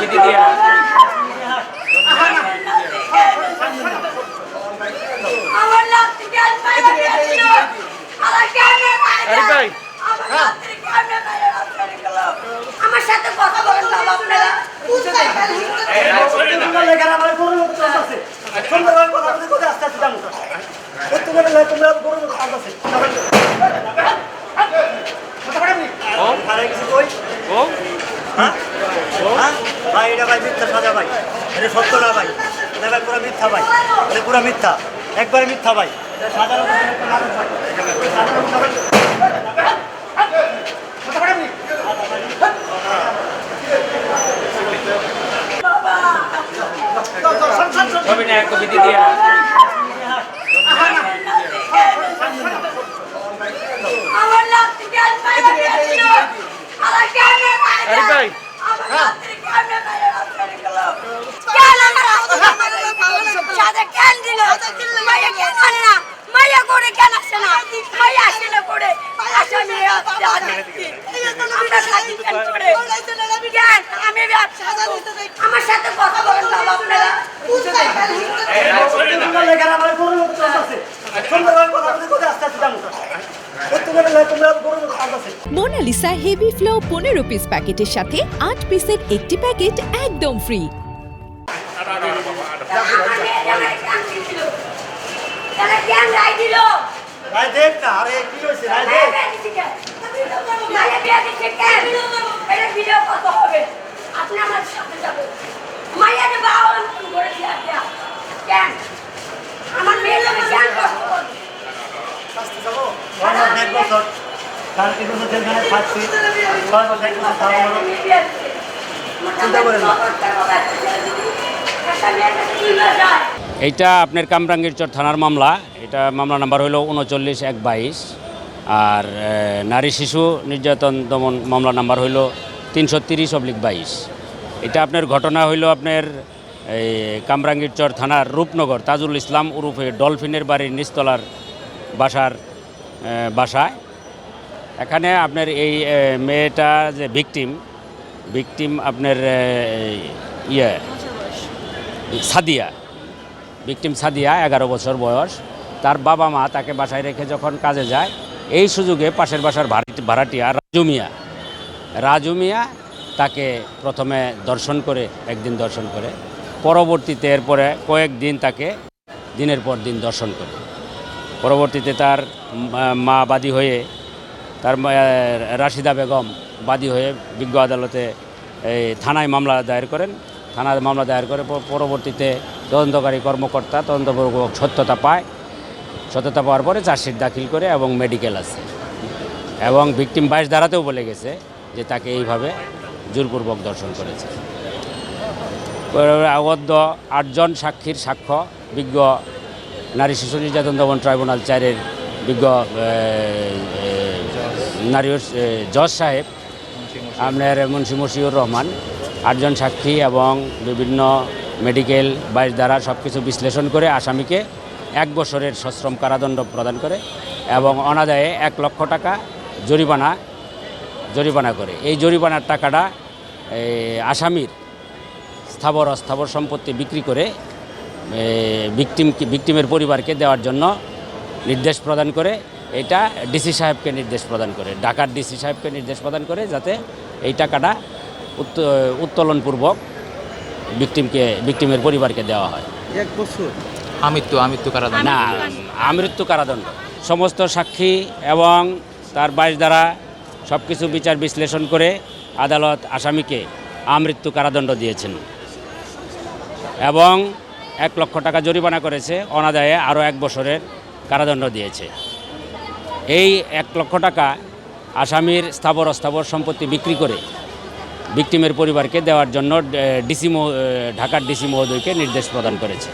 বিধি দিয়া আমার লাত্তি কেন মাইরা গেছিল আমার কেন আরে ভাই। আমার লাত্তি কেন মাইরা রাস্তায় গেল আমার সাথে কথা বলেন না আপনারা বুঝতে পারেন ও ভাই এটা ভাই মিথ্যা সাজা ভাই এটা সত্য না ভাই এটা ভাই পুরো মিথ্যা ভাই এটা পুরো মিথ্যা একবারে মিথ্যা ভাই বিধি দিয়া আমার গেছিল আমার কেন আরে ভাই। আমার আমার সাথে কথা বলেন না আপনারা তোমরা মোনালিসা হেভি ফ্লো পনেরো পিস প্যাকেটের সাথে আট পিসের একটি প্যাকেট একদম ফ্রি আমার মেয়ে লোকে কেন কষ্ট করবে শাস্তি যাব? ছয় মাস, এক বছর। এইটা আপনার কামরাঙ্গীরচর থানার মামলা। এটা মামলা নাম্বার হলো উনচল্লিশ এক বাইশ। আর নারী শিশু নির্যাতন দমন মামলা নাম্বার হইল তিনশো তিরিশ অবলিক বাইশ। এটা আপনার ঘটনা হইল আপনার এই কামরাঙ্গীরচর থানার রূপনগর, তাজুল ইসলাম উরুফে ডলফিনের বাড়ির নিচতলার বাসার বাসায়। এখানে আপনার এই মেয়েটা যে ভিকটিম ভিকটিম আপনার ইয়ে সাদিয়া ভিকটিম সাদিয়া, এগারো বছর বয়স। তার বাবা মা তাকে বাসায় রেখে যখন কাজে যায়, এই সুযোগে পাশের বাসার ভাড়াটি, ভাড়াটিয়া রাজু মিয়া রাজু মিয়া তাকে প্রথমে দর্শন করে, একদিন দর্শন করে। পরবর্তীতে এরপরে কয়েকদিন তাকে দিনের পর দিন দর্শন করে। পরবর্তীতে তার মা বাদী হয়ে তার রাশিদা বেগম বাদী হয়ে বিজ্ঞ আদালতে এই থানায় মামলা দায়ের করেন। থানায় মামলা দায়ের করে পরবর্তীতে তদন্তকারী কর্মকর্তা তদন্তপূর্বক সত্যতা পায়। সত্যতা পাওয়ার পরে চার্জশিট দাখিল করে এবং মেডিকেল আছে। এবং ভিকটিম বাইশ ধারাতেও বলে গেছে যে তাকে এইভাবে জোরপূর্বক দর্শন করেছে। আবদ্ধ আটজন সাক্ষীর সাক্ষ্য বিজ্ঞ নারী শিশু নির্যাতন দমন ট্রাইব্যুনাল চারের বিজ্ঞ এ, এ, নারী ও, জজ সাহেব আপনার মুন্সি মশিউর রহমান আটজন সাক্ষী এবং বিভিন্ন মেডিকেল বাইশ দ্বারা সব কিছু বিশ্লেষণ করে আসামিকে এক বছরের সশ্রম কারাদণ্ড প্রদান করে এবং অনাদায়ে এক লক্ষ টাকা জরিমানা জরিমানা করে। এই জরিমানার টাকাটা আসামির স্থাবর অস্থাবর সম্পত্তি বিক্রি করে ভিকটিমকে ভিকটিমের পরিবারকে দেওয়ার জন্য নির্দেশ প্রদান করে এটা ডিসি সাহেবকে নির্দেশ প্রদান করে ঢাকার ডিসি সাহেবকে নির্দেশ প্রদান করে যাতে এই টাকাটা উত্তোলনপূর্বক ভিক্টিমকে ভিক্টিমের পরিবারকে দেওয়া হয়। এক বছর? আমৃত্যু আমৃত্যু কারাদণ্ড। না আমৃত্যু কারাদণ্ড। সমস্ত সাক্ষী এবং তার বাইশ দ্বারা সব কিছু বিচার বিশ্লেষণ করে আদালত আসামিকে আমৃত্যু কারাদণ্ড দিয়েছেন। এবং এক লক্ষ টাকা জরিমানা করেছে অনাদায়ে আরও এক বছরের কারাদণ্ড দিয়েছে। এই এক লক্ষ টাকা আসামির স্থাবর অস্থাবর সম্পত্তি বিক্রি করে ভিক্টিমের পরিবারকে দেওয়ার জন্য ডিসি ঢাকার ডিসি মহোদয়কে নির্দেশ প্রদান করেছে।